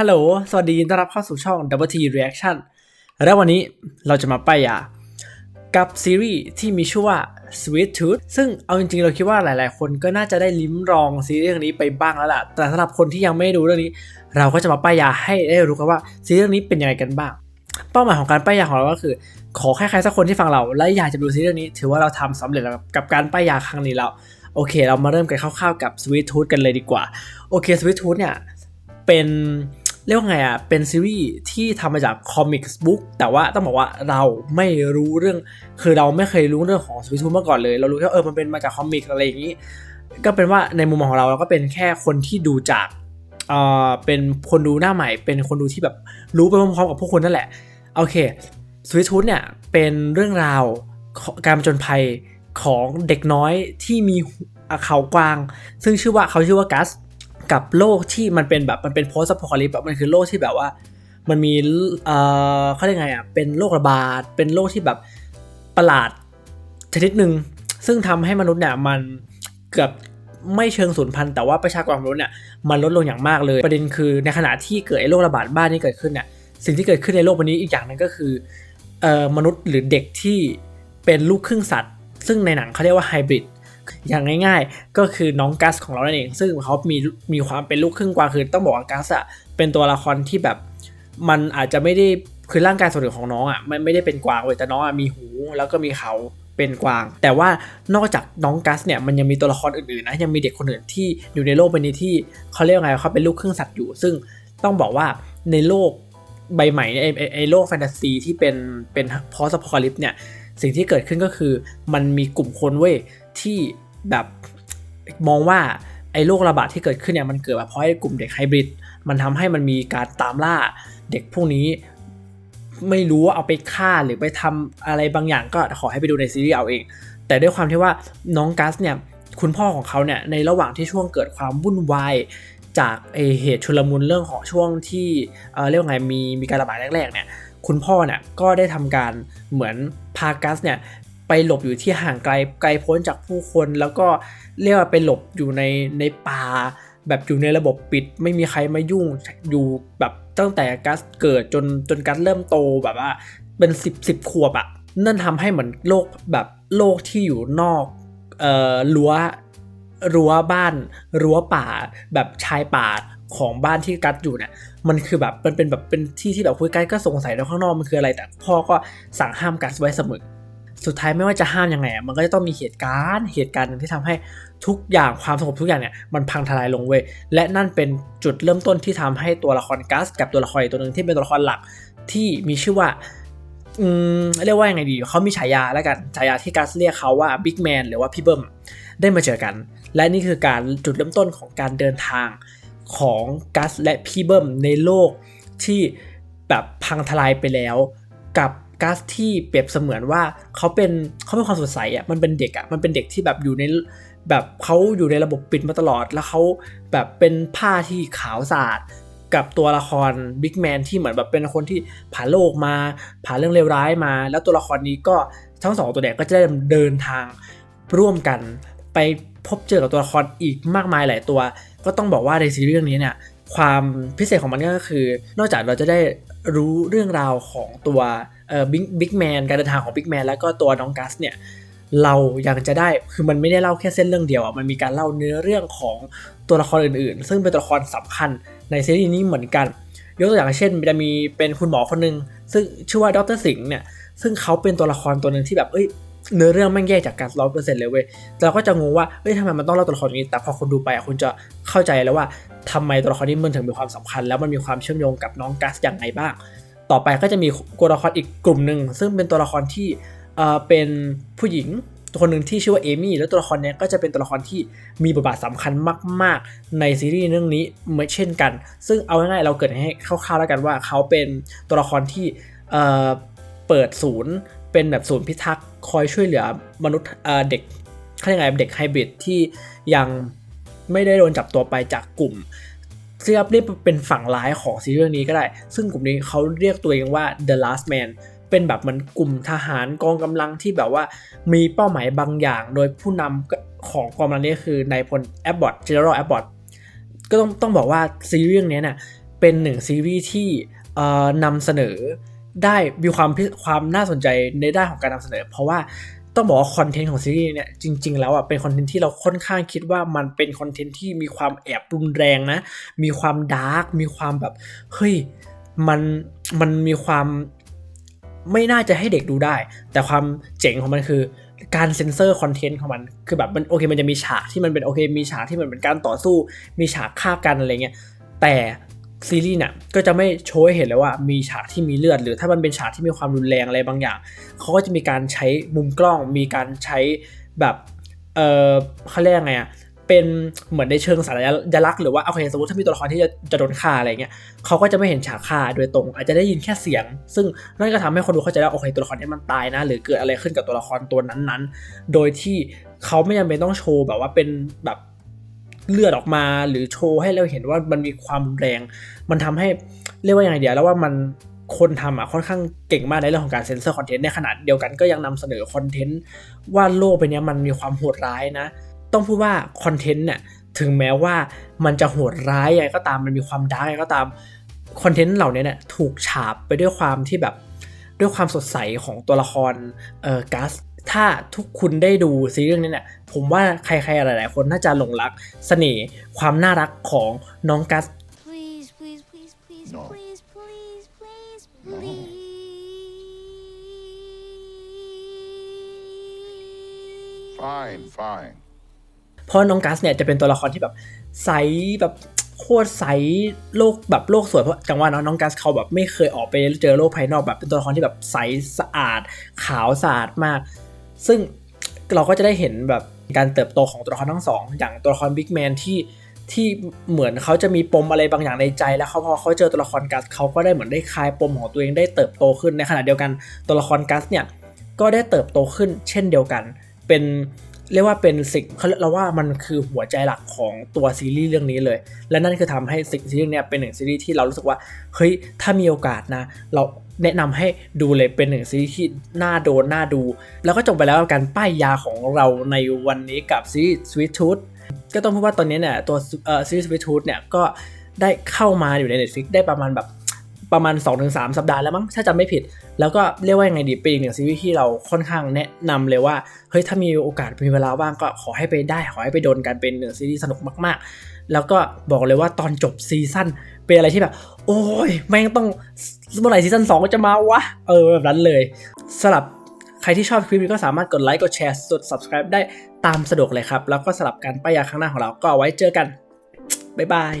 ฮัลโหล สวัสดีต้อนรับเข้าสู่ช่อง Double T Reaction และวันนี้เราจะมาป้ายยา กับซีรีส์ที่มีชื่อว่า Sweet Tooth ซึ่งเอาจริงๆ เราคิดว่าหลายๆ คนก็น่าจะได้ลิ้มลองซีรีส์เรื่องนี้ไปบ้างแล้วล่ะ แต่สำหรับคนที่ยังไม่ดูเรื่องนี้ เราก็จะมาป้ายยาให้ได้รู้กันว่าซีรีส์เรื่องนี้เป็นยังไงกันบ้าง เป้าหมายของการป้ายยาของเราก็คือ ขอแค่ใครสักคนที่ฟังเรา และอยากจะดูซีรีส์เรื่องนี้ ถือว่าเราทำสำเร็จแล้วกับการป้ายยาครั้งนี้แล้ว โอเค เรามาเริ่มกันคร่าวๆกับ Sweet Tooth กันเลยดีกว่า โอเค Sweet Tooth เนี่ยเป็น เรียกว่าไงอะ เป็นซีรีส์ที่ทำมาจากคอมิกส์บุ๊กแต่ว่าต้องบอกว่าเราไม่รู้เรื่อง คือเราไม่เคยรู้เรื่องของสวิตทูมาก่อนเลย เรารู้แค่เออมันเป็นมาจากคอมิกอะไรอย่างนี้ ก็เป็นว่าในมุมมองของเราเราก็เป็นแค่คนที่ดูจากเอ่อเป็นคนดูหน้าใหม่ เป็นคนดูที่แบบรู้ไปพร้อมๆกับพวกคุณนั่นแหละ โอเคสวิตทูเนี่ยเป็นเรื่องราวการผจญภัยของเด็กน้อยที่มีเขากวาง ซึ่งชื่อว่าเขาชื่อว่ากัส กับโลกที่มันเป็นแบบมันเป็นโพสต์ a p o c a l y p s e แบบมันคือโลกที่แบบว่า มันมีเอ่อเขาเรียกไงอะเป็นโรคระบาดเป็นโรคที่แบบประหลาดชนิดหนึ่งซึ่งทำให้มนุษย์เนี่ยมันเกือบไม่เชิงสูญพันธุ์แต่ว่าประชากรมนุษย์เนี่ยมันลดลงอย่างมากเลย ประเด็นคือในขณะที่เกิดไอ้โรคระบาดบ้านนี้เกิดขึ้นเนี่ยสิ่งที่เกิดขึ้นในโลกวันนี้อีกอย่างหนึงก็คือเอ่อมนุษย์หรือเด็กที่เป็นลูกครึ่งสัตว์ ซึ่งในหนังเขาเรียกว่าไฮบริด อย่างง่าย ๆ ก็คือน้องกัสของเรานั่นเอง ซึ่งเขามีมีความเป็นลูกครึ่งกวางคือต้องบอกว่ากัสอะเป็นตัวละครที่แบบมันอาจจะไม่ได้คือร่างกายส่วนหนึ่งของน้องอะมันไม่ได้เป็นกวางเว้ยแต่น้องอะมีหูแล้วก็มีเขาเป็นกวาง แต่ว่านอกจากน้องกัสเนี่ยมันยังมีตัวละครอื่นๆนะยังมีเด็กคนอื่นที่อยู่ในโลกใบนี้ที่เขาเรียกว่าไงเขาเป็นลูกครึ่งสัตว์อยู่ ซึ่งต้องบอกว่าในโลกใบใหม่เนี่ยไอไอ้โลกแฟนตาซีที่เป็นเป็นพอส a p o c a l y p s e เนี่ยสิ่งที่เกิดขึ้นก็คือมันมีกลุ่มคนเว้ยที่ แบบมองว่าไอ้โรคระบาดที่เกิดขึ้นเนี่ยมันเกิดมาเพราะไอ้กลุ่มเด็กไฮบริดมันทำให้มันมีการตามล่าเด็กพวกนี้ ไม่รู้ว่าเอาไปฆ่าหรือไปทำอะไรบางอย่างก็ขอให้ไปดูในซีรีส์เอาเอง แต่ด้วยความที่ว่าน้องกัสเนี่ยคุณพ่อของเขาเนี่ยในระหว่างที่ช่วงเกิดความวุ่นวายจากไอเหตุชุลมุนเรื่องของช่วงที่เออเรียกว่าไงมีมีการระบาดแรกๆเนี่ยคุณพ่อเนี่ยก็ได้ทำการเหมือนพากัสเนี่ย ไปหลบอยู่ที่ห่างไกลไกลพ้นจากผู้คน แล้วก็เรียกว่าไปหลบอยู่ในในป่า แบบอยู่ในระบบปิด ไม่มีใครมายุ่งอยู่แบบตั้งแต่กัสเกิดจนจนกัสเริ่มโตแบบว่าเป็นสิบสิบขวบอะนั่นทำให้เหมือนโลกแบบโลกที่อยู่นอกเอ่อรั้วรั้วบ้านรั้วป่า แบบชายป่าของบ้านที่กัสอยู่เนี่ยมันคือแบบมันเป็นแบบเป็นที่ที่แบบคุยกัสก็สงสัยในข้างนอกมันคืออะไรแต่พ่อก็สั่งห้ามกัสไว้เสมอ สุดท้ายไม่ว่าจะห้ามยังไงมันก็จะต้องมีเหตุการณ์เหตุการณ์หนึ่งที่ทำให้ทุกอย่างความสงบทุกอย่างเนี่ยมันพังทลายลงเว้ยและนั่นเป็นจุดเริ่มต้นที่ทำให้ตัวละครกัสกับตัวละครอีกตัวหนึ่งที่เป็นตัวละครหลักที่มีชื่อว่าอืมเรียกว่ายังไงดีเขามีฉายาแล้วกันฉายาที่กัสเรียกเขาว่าบิ๊กแมนหรือว่าพี่เบิ้มได้มาเจอกัน และนี่คือการจุดเริ่มต้นของการเดินทางของกัสและพี่เบิ้มในโลกที่แบบพังทลายไปแล้วกับ กัสที่เปรียบเสมือนว่าเขาเป็นเขาเป็นความสดใสอะมันเป็นเด็กอะมันเป็นเด็กที่แบบอยู่ในแบบเขาอยู่ในระบบปิดมาตลอด แล้วเขาแบบเป็นผ้าที่ขาวสะอาดกับตัวละครบิ๊กแมนที่เหมือนแบบเป็นคนที่ผ่านโลกมา ผ่านเรื่องเลวร้ายมา แล้วตัวละครนี้ก็ทั้งสองตัวเนี่ยก็จะได้เดินทางร่วมกันไปพบเจอกับตัวละครอีกมากมายหลายตัว ก็ต้องบอกว่าในซีรีส์เรื่องนี้เนี่ยความพิเศษของมันก็คือ นอกจากเราจะได้รู้เรื่องราวของตัว บิ๊กบิ๊กแมนการเดินทางของบิ๊กแมนแล้วก็ตัวน้องกัสเนี่ยเรายังจะได้คือมันไม่ได้เล่าแค่เส้นเรื่องเดียวอะมันมีการเล่าเนื้อเรื่องของตัวละครอื่นๆ ซึ่งเป็นตัวละครสำคัญในซีรีส์นี้เหมือนกัน ยกตัวอย่างเช่นจะมีเป็นคุณหมอคนหนึ่งซึ่งชื่อว่าดรสิงห์เนี่ยซึ่งเขาเป็นตัวละครตัวหนึ่งที่แบบเอ้ยเนื้อเรื่องแม่งแยกจากกันร้อยเปอร์เซ็นต์เลยเว้ยเราก็จะงงว่าเอ้ยทำไมมันต้องเล่าตัวละครนี้ แต่พอคุณดูไปอะคุณจะเข้าใจแล้วว่าทำไมตัวละครนี้มันถึงมีความสำคัญ แล้วมันมีความเชื่อมโยงกับน้องกัสอย่างไรบ้าง ต่อไปก็จะมีตัวละครอีกกลุ่มหนึ่งซึ่งเป็นตัวละครที่เอ่อเป็นผู้หญิงตัวคนหนึ่งที่ชื่อว่าเอมี่แล้วตัวละครนี้ก็จะเป็นตัวละครที่มีบทบาทสำคัญมาก ๆ ในซีรีส์เรื่องนี้เหมือนเช่นกัน ซึ่งเอาง่ายๆเราเกิดให้คร่าวๆแล้วกันว่าเขาเป็นตัวละครที่เอ่อเปิดศูนย์เป็นแบบศูนย์พิทักษ์คอยช่วยเหลือมนุษย์เอ่อเด็กเขาเรียกไงเด็กไฮบริดที่ยังไม่ได้โดนจับตัวไปจากกลุ่ม เรียกเรียกเป็นฝั่งร้ายของซีรีส์เรื่องนี้ก็ได้ ซึ่งกลุ่มนี้เขาเรียกตัวเองว่า The Last Man เป็นแบบเหมือนกลุ่มทหารกองกำลังที่แบบว่ามีเป้าหมายบางอย่าง โดยผู้นำของกองกำลังนี้คือนายพลแอบบอตเจเนอเรลแอบบอตก็ต้องต้องบอกว่าซีรีส์เรื่องนี้เนี่ยเป็นหนึ่งซีรีส์ที่นำเสนอได้มีความความน่าสนใจในด้านของการนำเสนอ เพราะว่า ต้องบอกว่าคอนเทนต์ของซีรีส์เนี่ยจริง ๆ แล้วอะเป็นคอนเทนต์ที่เราค่อนข้างคิดว่ามันเป็นคอนเทนต์ที่มีความแอบรุนแรงนะ มีความดาร์กมีความแบบเฮ้ยมันมันมีความไม่น่าจะให้เด็กดูได้ แต่ความเจ๋งของมันคือการเซ็นเซอร์คอนเทนต์ของมันคือแบบมันโอเคมันจะมีฉากที่มันเป็นโอเคมีฉากที่มันเป็นการต่อสู้ มีฉากฆ่ากันอะไรเงี้ยแต่ ซีรีส์เนี่ยก็จะไม่โชว์ให้เห็นเลยว่ามีฉากที่มีเลือด หรือถ้ามันเป็นฉากที่มีความรุนแรงอะไรบางอย่างเขาก็จะมีการใช้มุมกล้อง มีการใช้แบบเออเขาเรียกไงอะเป็นเหมือนในเชิงสัญลักษณ์หรือว่าโอเคสมมติถ้ามีตัวละครที่จะจะโดนฆ่าอะไรเงี้ยเขาก็จะไม่เห็นฉากฆ่าโดยตรง อาจจะได้ยินแค่เสียง ซึ่งนั่นก็ทำให้คนดูเข้าใจว่าโอเคตัวละครนี้มันตายนะ หรือเกิดอะไรขึ้นกับตัวละครตัวนั้นๆ โดยที่เขาไม่จำเป็นต้องโชว์แบบว่าเป็นแบบ เลือดออกมาหรือโชว์ให้เราเห็นว่ามันมีความแรง มันทำให้เรียกว่าอย่างไรเดียวแล้วว่ามันคนทำอะค่อนข้างเก่งมากในเรื่องของการเซ็นเซอร์คอนเทนต์ในขณะเดียวกันก็ยังนำเสนอคอนเทนต์ว่าโลกใบนี้ยมันมีความโหดร้ายนะ ต้องพูดว่าคอนเทนต์เนี่ยถึงแม้ว่ามันจะโหดร้ายยังไงก็ตามมันมีความดาร์กยังไงก็ตามคอนเทนต์เหล่านี้เนี่ยถูกฉาบไปด้วยความที่แบบด้วยความสดใสของตัวละครเอ่อกัส ถ้าทุกคุณได้ดูซีรีส์เรื่องนี้เนี่ยผมว่าใครๆหลาย ๆ คนน่าจะหลงรักเสน่ห์ความน่ารักของน้องกัส Please, please, please, please, No. please, please, please, No. please. Fine, fine. เพราะน้องกัสเนี่ยจะเป็นตัวละครที่แบบใสแบบโคตรใสโลกแบบโลกสวยเพราะจังว่าเนาะน้องกัสเขาแบบไม่เคยออกไปเจอโลกภายนอกแบบเป็นตัวละครที่แบบใสสะอาดขาวสะอาดมาก ซึ่งเราก็จะได้เห็นแบบการเติบโตของตัวละครทั้งสองอย่างตัวละครบิ๊กแมนที่ที่เหมือนเขาจะมีปมอะไรบางอย่างในใจ แล้วเขาพอเขาเจอตัวละครกัสเขาก็ได้เหมือนได้คลายปมของตัวเองได้เติบโตขึ้นในขณะเดียวกันตัวละครกัสเนี่ยก็ได้เติบโตขึ้นเช่นเดียวกัน เป็นเรียกว่าเป็นสิ่งเขาเราว่ามันคือหัวใจหลักของตัวซีรีส์เรื่องนี้เลย และนั่นคือทำให้สิ่งซีรีส์เนี้ยเป็นหนึ่งซีรีส์ที่เรารู้สึกว่าเฮ้ยถ้ามีโอกาสนะ เรา แนะนำให้ดูเลยเป็นหนึ่งซีรีส์ที่น่าโดนน่าดู แล้วก็จบไปแล้วกับการป้ายยาของเราในวันนี้กับซีรีส์ Sweet Tooth ก็ต้องพูดว่าตอนนี้เนี่ยตัวเอ่อซีรีส์ Sweet Tooth เนี่ยก็ได้เข้ามาอยู่ใน Netflix ได้ประมาณแบบประมาณ 2-3 สัปดาห์แล้วมั้งถ้าจำไม่ผิด แล้วก็เรียกว่ายังไงดีเป็นอีกหนึ่งซีรีส์ที่เราค่อนข้างแนะนำเลยว่าเฮ้ยถ้ามีโอกาสมีเวลาว่างก็ขอให้ไปได้ ขอให้ไปโดนกันเป็นหนึ่งซีรีส์สนุกมากๆ แล้วก็บอกเลยว่าตอนจบซีซั่นเป็นอะไรที่แบบ โอ้ยแม่งต้องเมื่อไหร่ซีซั่นสองจะมาวะ เออแบบนั้นเลยสำหรับใครที่ชอบคลิปนี้ก็สามารถกดไลค์กดแชร์กด subscribe ได้ตามสะดวกเลยครับ แล้วก็สำหรับการป้ายยาข้างหน้าของเราก็ไว้เจอกัน บ๊ายบาย